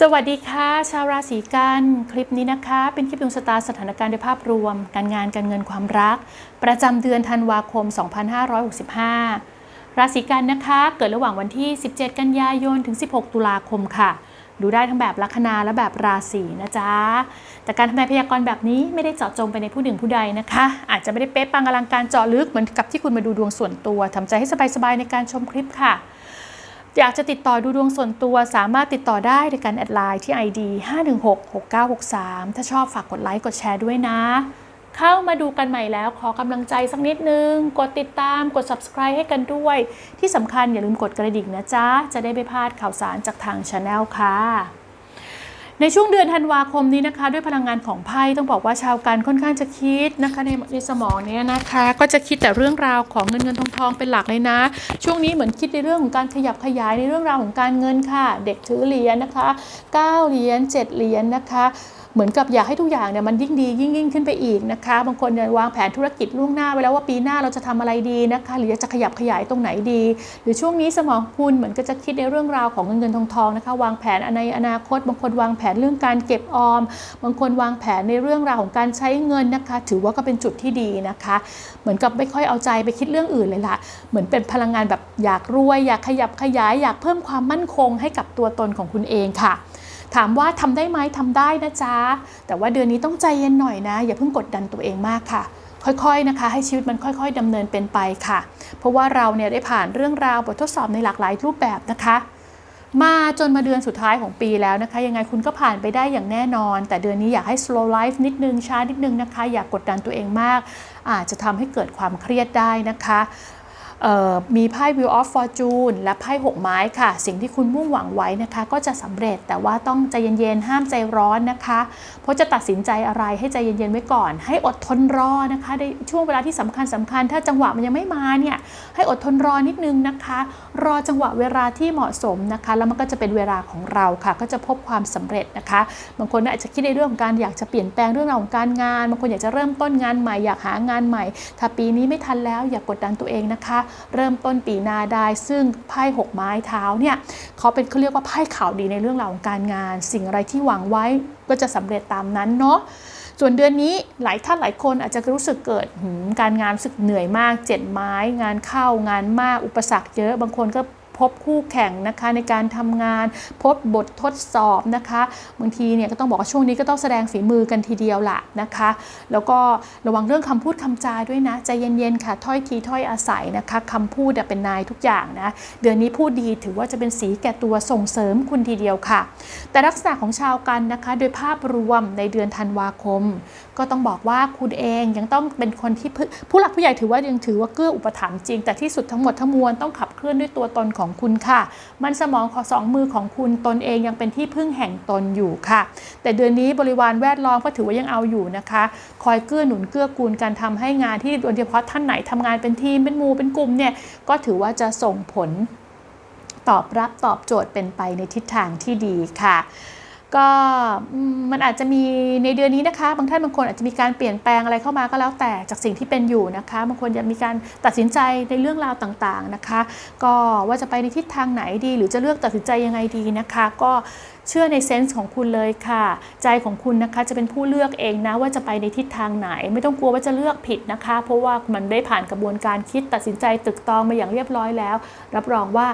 สวัสดีค่ะ ชาวราศีกันคลิปนี้นะคะ เป็นคลิปดวงชะตาสถานการณ์โดยภาพรวม การงานการเงินความรัก ประจำเดือนธันวาคม 2565 ราศีกันนะคะ เกิดระหว่างวันที่ 17 กันยายนถึง 16 ตุลาคมค่ะ ดูได้ทั้งแบบลัคนาและแบบราศีนะจ๊ะแต่การทำนายพยากรณ์แบบนี้ไม่ได้เจาะจงไปในผู้หนึ่งผู้ใดนะคะ อาจจะไม่ได้เป๊ะปังอลังการเจาะลึกเหมือนกับที่คุณมาดูดวงส่วนตัวทำใจให้สบายๆในการชมคลิปค่ะ อยากจะติดต่อดูดวงส่วนตัวสามารถติดต่อได้ในการแอดไลน์ที่ ID 5166963 ถ้าชอบฝากกดไลค์กดแชร์ด้วยนะ เข้ามาดูกันใหม่แล้วขอกำลังใจสักนิดนึง กดติดตามกด subscribe ให้กันด้วย ที่สำคัญอย่าลืมกดกระดิ่งนะจ๊ะ จะได้ไม่พลาดข่าวสารจากทางช anel ค่ะ ในช่วงเดือนธันวาคมนี้นะคะ ด้วยพลังงานของไพ่ต้องบอกว่าชาวกันค่อนข้างจะคิดนะคะในในสมองเนี้ยนะคะ ก็จะคิดแต่เรื่องราวของเงินเงินทองทองเป็นหลักเลยนะ ช่วงนี้เหมือนคิดในเรื่องของการขยับขยายในเรื่องราวของการเงินค่ะ เด็กถือเหรียญนะคะ9เหรียญ7เหรียญนะคะ เหมือนกับอยากให้ทุกอย่างเนี่ยมันยิ่งดียิ่งยิ่งขึ้นไปอีกนะคะ บางคนเนี่ยวางแผนธุรกิจล่วงหน้าไว้แล้วว่าปีหน้าเราจะทำอะไรดีนะคะ หรือจะขยับขยายตรงไหนดี หรือช่วงนี้สมองคุณเหมือนก็จะคิดในเรื่องราวของเงินเงินทองทองนะคะ วางแผนในอนาคต บางคนวางแผนเรื่องการเก็บออม บางคนวางแผนในเรื่องราวของการใช้เงินนะคะ ถือว่าก็เป็นจุดที่ดีนะคะ เหมือนกับไม่ค่อยเอาใจไปคิดเรื่องอื่นเลยละเหมือนเป็นพลังงานแบบอยากรวย อยากขยับขยาย อยากเพิ่มความมั่นคงให้กับตัวตนของคุณเองค่ะ ถามว่าทำได้ไหมทำได้นะจ๊ะ แต่ว่าเดือนนี้ต้องใจเย็นหน่อยนะ อย่าเพิ่งกดดันตัวเองมากค่ะ ค่อยๆนะคะ ให้ชีวิตมันค่อยๆดำเนินเป็นไปค่ะ เพราะว่าเราเนี่ยได้ผ่านเรื่องราวบททดสอบในหลากหลายรูปแบบนะคะมาจนมาเดือนสุดท้ายของปีแล้วนะคะ ยังไงคุณก็ผ่านไปได้อย่างแน่นอน แต่เดือนนี้อยากให้ slow life นิดนึงช้านิดนึงนะคะ อย่ากกดดันตัวเองมาก อาจจะทำให้เกิดความเครียดได้นะคะ มีไพ่ Wheel of Fortune และไพ่หกไม้ค่ะ สิ่งที่คุณมุ่งหวังไว้นะคะ ก็จะสำเร็จแต่ว่าต้องใจเย็นๆ ห้ามใจร้อนนะคะ เพราะจะตัดสินใจอะไรให้ใจเย็นๆไว้ก่อน ให้อดทนรอนะคะ ในช่วงเวลาที่สำคัญสำคัญ ถ้าจังหวะมันยังไม่มาเนี่ยให้อดทนรอนิดนึงนะคะ รอจังหวะเวลาที่เหมาะสมนะคะ แล้วมันก็จะเป็นเวลาของเราค่ะ ก็จะพบความสำเร็จนะคะ บางคนอาจจะคิดในเรื่องของการอยากจะเปลี่ยนแปลงเรื่องราวของการงาน บางคนอยากจะเริ่มต้นงานใหม่อยากหางานใหม่ ถ้าปีนี้ไม่ทันแล้วอย่ากกดดันตัวเองนะคะเริ่มต้นปีหน้าได้ ซึ่งไพ่หกไม้เท้าเนี่ยเขาเป็นเขาเรียกว่าไพ่ข่าวดีในเรื่องราวของการงาน สิ่งอะไรที่หวังไว้ก็จะสำเร็จตามนั้นเนาะส่วนเดือนนี้หลายท่านหลายคนอาจจะรู้สึกเกิดการงานรู้สึกเหนื่อยมากเจ็ดไม้ งานเข้างานมากอุปสรรคเยอะบางคนก็ พบคู่แข่งนะคะในการทำงาน พบบททดสอบนะคะบางทีเนี่ยก็ต้องบอกว่าช่วงนี้ก็ต้องแสดงฝีมือกันทีเดียวละนะคะ แล้วก็ระวังเรื่องคำพูดคำจาด้วยนะใจเย็นๆค่ะถ้อยทีถ้อยอาศัยนะคะคำพูดเป็นนายทุกอย่างนะเดือนนี้พูดดีถือว่าจะเป็นสีแก่ตัวส่งเสริมคุณทีเดียวค่ะ แต่ลักษณะของชาวกันนะคะ โดยภาพรวมในเดือนธันวาคม ก็ต้องบอกว่าคุณเองยังต้องเป็นคนที่ผู้หลักผู้ใหญ่ถือว่ายังถือว่าเกื้ออุปถัมภ์จริง แต่ที่สุดทั้งหมดทั้งมวลต้องขับเคลื่อนด้วยตัวตนของคุณค่ะ มันสมองของสองมือของคุณตนเองยังเป็นที่พึ่งแห่งตนอยู่ค่ะ แต่เดือนนี้บริวารแวดล้อมก็ถือว่ายังเอาอยู่นะคะ คอยเกื้อหนุนเกื้อกูลการทำให้งานที่โดยเฉพาะท่านไหนทำงานเป็นทีมเป็นหมู่เป็นกลุ่มเนี่ยก็ถือว่าจะส่งผลตอบรับตอบโจทย์เป็นไปในทิศทางที่ดีค่ะ ก็มันอาจจะมีในเดือนนี้นะคะ บางท่านบางคนอาจจะมีการเปลี่ยนแปลงอะไรเข้ามาก็แล้วแต่จากสิ่งที่เป็นอยู่นะคะ บางคนจะมีการตัดสินใจในเรื่องราวต่างๆนะคะ ก็ว่าจะไปในทิศทางไหนดี หรือจะเลือกตัดสินใจยังไงดีนะคะ ก็เชื่อในเซนส์ของคุณเลยค่ะ ใจของคุณนะคะจะเป็นผู้เลือกเองนะว่าจะไปในทิศทางไหน ไม่ต้องกลัวว่าจะเลือกผิดนะคะ เพราะว่ามันได้ผ่านกระบวนการคิดตัดสินใจตึกตองมาอย่างเรียบร้อยแล้ว รับรองว่า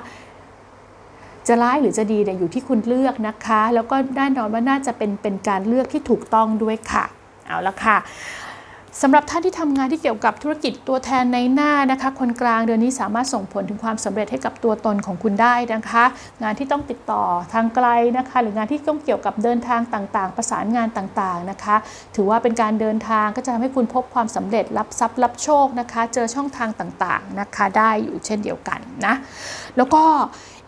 จะร้ายหรือจะดีเนี่ยอยู่ที่คุณเลือกนะคะ แล้วก็แน่นอนว่าน่าจะเป็นเป็นการเลือกที่ถูกต้องด้วยค่ะ เอาละค่ะสำหรับท่านที่ทำงานที่เกี่ยวกับธุรกิจตัวแทนในหน้านะคะ คนกลางเดือนนี้สามารถส่งผลถึงความสำเร็จให้กับตัวตนของคุณได้นะคะ งานที่ต้องติดต่อทางไกลนะคะ หรืองานที่ต้องเกี่ยวกับเดินทางต่างๆ ประสานงานต่างๆนะคะ ถือว่าเป็นการเดินทางก็จะทำให้คุณพบความสำเร็จรับทรัพย์รับโชคนะคะ เจอช่องทางต่างๆนะคะ ได้อยู่เช่นเดียวกันนะแล้วก็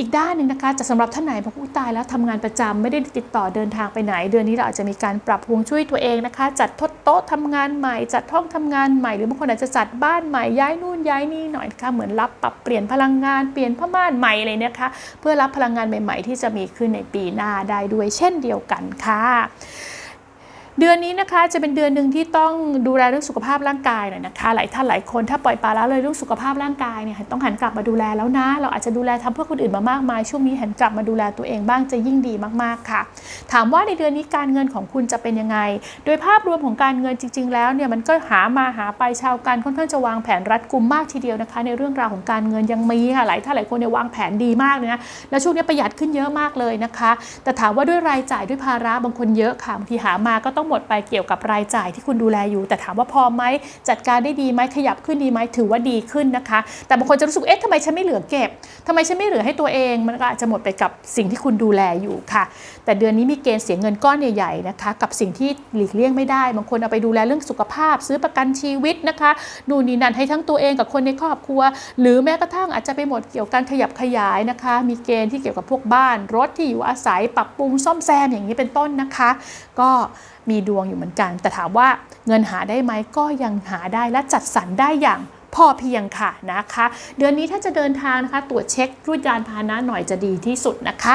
อีกด้านหนึ่งนะคะจะสำหรับท่านไหนบอกผู้ตายแล้วทำงานประจำไม่ได้ติดต่อเดินทางไปไหน เดือนนี้เราอาจจะมีการปรับฮวงช่วยตัวเองนะคะ จัดทดโต๊ะทำงานใหม่ จัดห้องทำงานใหม่หรือบางคนอาจจะจัดบ้านใหม่ย้ายนู่นย้ายนี่หน่อยนะคะเหมือนรับปรับเปลี่ยนพลังงานเปลี่ยนผ้าม่านใหม่เลยนะคะ เพื่อรับพลังงานใหม่ ๆ ที่จะมีขึ้นในปีหน้าได้ด้วยเช่นเดียวกันค่ะ เดือนนี้นะคะจะเป็นเดือนหนึ่งที่ต้องดูแลเรื่องสุขภาพร่างกายหน่อยนะคะ หลายท่านหลายคนถ้าปล่อยปละละเลยเรื่องสุขภาพร่างกายเนี่ยต้องหันกลับมาดูแลแล้วนะ เราอาจจะดูแลทำเพื่อคนอื่นมามากมาย ช่วงนี้หันกลับมาดูแลตัวเองบ้างจะยิ่งดีมากๆค่ะ ถามว่าในเดือนนี้การเงินของคุณจะเป็นยังไง โดยภาพรวมของการเงินจริง ๆ แล้วเนี่ยมันก็หามาหาไปชาวการค่อนข้างจะวางแผนรัดกุมมากทีเดียวนะคะ ในเรื่องราวของการเงินยังมีค่ะหลายท่านหลายคนเนี่ยวางแผนดีมากเลยนะแล้วช่วงนี้ประหยัดขึ้นเยอะมากเลยนะคะ แต่ถามว่าด้วยรายจ่ายด้วยภาระบางคนเยอะค่ะบางทีหามาก็ต้องหมดไปเกี่ยวกับรายจ่ายที่คุณดูแลอยู่ แต่ถามว่าพอไหมจัดการได้ดีไหมขยับขึ้นดีไหมถือว่าดีขึ้นนะคะ แต่บางคนจะรู้สึกเอ๊ะทำไมฉันไม่เหลือเก็บทำไมฉันไม่เหลือให้ตัวเอง มันก็อาจจะหมดไปกับสิ่งที่คุณดูแลอยู่ค่ะ แต่เดือนนี้มีเกณฑ์เสียเงินก้อนใหญ่ๆนะคะ กับสิ่งที่หลีกเลี่ยงไม่ได้ บางคนเอาไปดูแลเรื่องสุขภาพ ซื้อประกันชีวิตนะคะดูนนี่นั่นให้ทั้งตัวเองกับคนในครอบครัว หรือแม้กระทั่งอาจจะไปหมดเกี่ยวกับการขยับขยายนะคะ มีเกณฑ์ที่เกี่ยวกับพวกบ้าน รถที่อยู่อาศัยปรับปรุงซ่อมแซมอย่างนี้เป็นต้นนะคะ ก็ มีดวงอยู่เหมือนกัน แต่ถามว่าเงินหาได้ไหมก็ยังหาได้และจัดสรรได้อย่างพอเพียงค่ะนะคะ เดือนนี้ถ้าจะเดินทางนะคะ ตรวจเช็ครูดยานพาหนะหน่อยจะดีที่สุดนะคะ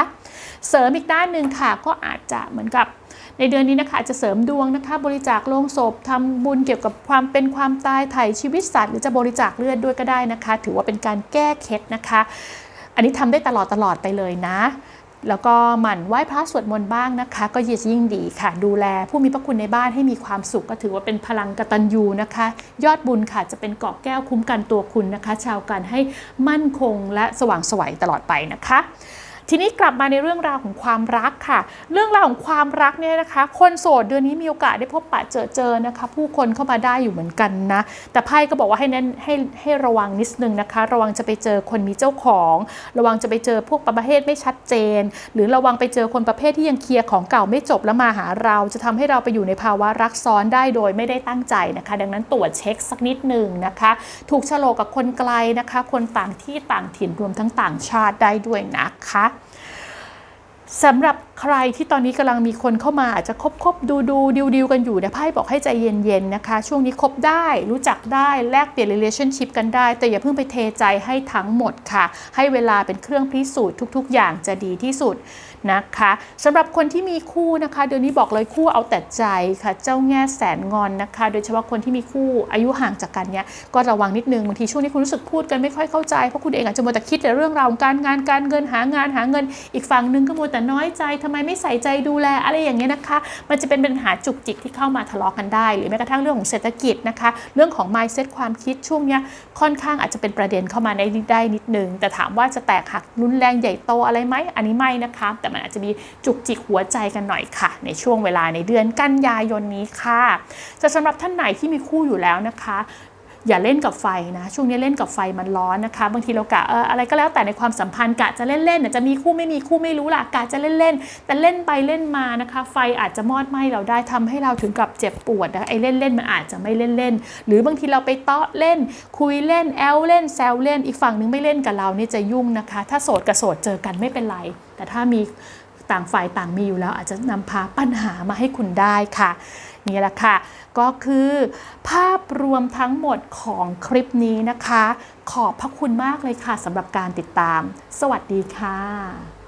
เสริมอีกด้านหนึ่งค่ะ ก็อาจจะเหมือนกับในเดือนนี้นะคะอาจจะเสริมดวงนะคะ บริจาคโลงศพทำบุญเกี่ยวกับความเป็นความตายไถ่ชีวิตสัตว์หรือจะบริจาคเลือดด้วยก็ได้นะคะ ถือว่าเป็นการแก้เคล็ดนะคะ อันนี้ทำได้ตลอดตลอดไปเลยนะ แล้วก็หมั่นไหว้พระสวดมนต์บ้างนะคะ ก็ยิ่งดีค่ะ ดูแลผู้มีพระคุณในบ้านให้มีความสุขก็ถือว่าเป็นพลังกตัญญูนะคะ ยอดบุญค่ะจะเป็นเกาะแก้วคุ้มกันตัวคุณนะคะ ชาวกันให้มั่นคงและสว่างไสวัยตลอดไปนะคะ ทีนี้กลับมาในเรื่องราวของความรักค่ะ เรื่องราวของความรักเนี่ยนะคะ คนโสดเดือนนี้มีโอกาสได้พบปะเจอเจอนะคะ ผู้คนเข้ามาได้อยู่เหมือนกันนะ แต่ไพ่ก็บอกว่าให้เน้นให้ให้ระวังนิดนึงนะคะ ระวังจะไปเจอคนมีเจ้าของ ระวังจะไปเจอพวกประเภทไม่ชัดเจน หรือระวังไปเจอคนประเภทที่ยังเคลียร์ของเก่าไม่จบแล้วมาหาเรา จะทำให้เราไปอยู่ในภาวะรักซ้อนได้โดยไม่ได้ตั้งใจนะคะ ดังนั้นตรวจเช็คสักนิดหนึ่งนะคะ ถูกโฉลกกับคนไกลนะคะ คนต่างที่ต่างถิ่นรวมทั้งต่างชาติได้ด้วยนะคะสำหรับ ใครที่ตอนนี้กำลังมีคนเข้ามาอาจจะคบคบดูดูดิวดิวกันอยู่เนี่ยไพ่บอกให้ใจเย็นๆนะคะ ช่วงนี้คบได้รู้จักได้แลกเปลี่ยน relationship กันได้ แต่อย่าเพิ่งไปเทใจให้ทั้งหมดค่ะ ให้เวลาเป็นเครื่องพิสูจน์ทุก ๆ อย่างจะดีที่สุดนะคะสำหรับคนที่มีคู่นะคะ เดือนนี้บอกเลยคู่เอาแต่ใจค่ะ เจ้าแง่แสนงอนนะคะ โดยเฉพาะคนที่มีคู่อายุห่างจากกันเนี่ยก็ระวังนิดนึงบางทีช่วงนี้คุณรู้สึกพูดกันไม่ค่อยเข้าใจเพราะคุณเองอาจจะมัวแต่คิดแต่เรื่องราวการงานการเงินหางานหาเงิน อีกฝั่งหนึ่งก็มัวแต่น้อยใจทำไมไม่ใส่ใจดูแลอะไรอย่างเงี้ยนะคะ มันจะเป็นปัญหาจุกจิกที่เข้ามาทะเลาะกันได้ หรือแม้กระทั่งเรื่องของเศรษฐกิจนะคะ เรื่องของ mindset ความคิดช่วงเนี้ยค่อนข้างอาจจะเป็นประเด็นเข้ามาในได้นิดนึงแต่ถามว่าจะแตกหักรุนแรงใหญ่โตอะไรไหมอันนี้ไม่นะคะ แต่มันอาจจะมีจุกจิกหัวใจกันหน่อยค่ะ ในช่วงเวลาในเดือนกันยายนนี้ค่ะจะสำหรับท่านไหนที่มีคู่อยู่แล้วนะคะ อย่าเล่นกับไฟนะ ช่วงนี้เล่นกับไฟมันร้อนนะคะ บางทีเรากะเอออะไรก็แล้วแต่ในความสัมพันธ์กะจะเล่นๆน่ะจะมีคู่ไม่มีคู่ไม่รู้ล่ะกะจะเล่นๆแต่เล่นไปเล่นมานะคะ ไฟอาจจะมอดไหม้เราได้ทำให้เราถึงกับเจ็บปวดนะไอ้เล่นๆมันอาจจะไม่เล่นๆหรือบางทีเราไปเตาะเล่น คุยเล่นแอลเล่นแซวเล่นอีกฝั่งนึงไม่เล่นกับเรานี่จะยุ่งนะคะ ถ้าโสดกับโสดเจอกันไม่เป็นไร แต่ถ้ามี ต่างฝ่ายต่างมีอยู่แล้วอาจจะนำพาปัญหามาให้คุณได้ค่ะนี่แหละค่ะ ก็คือภาพรวมทั้งหมดของคลิปนี้นะคะ ขอบพระคุณมากเลยค่ะสำหรับการติดตาม สวัสดีค่ะ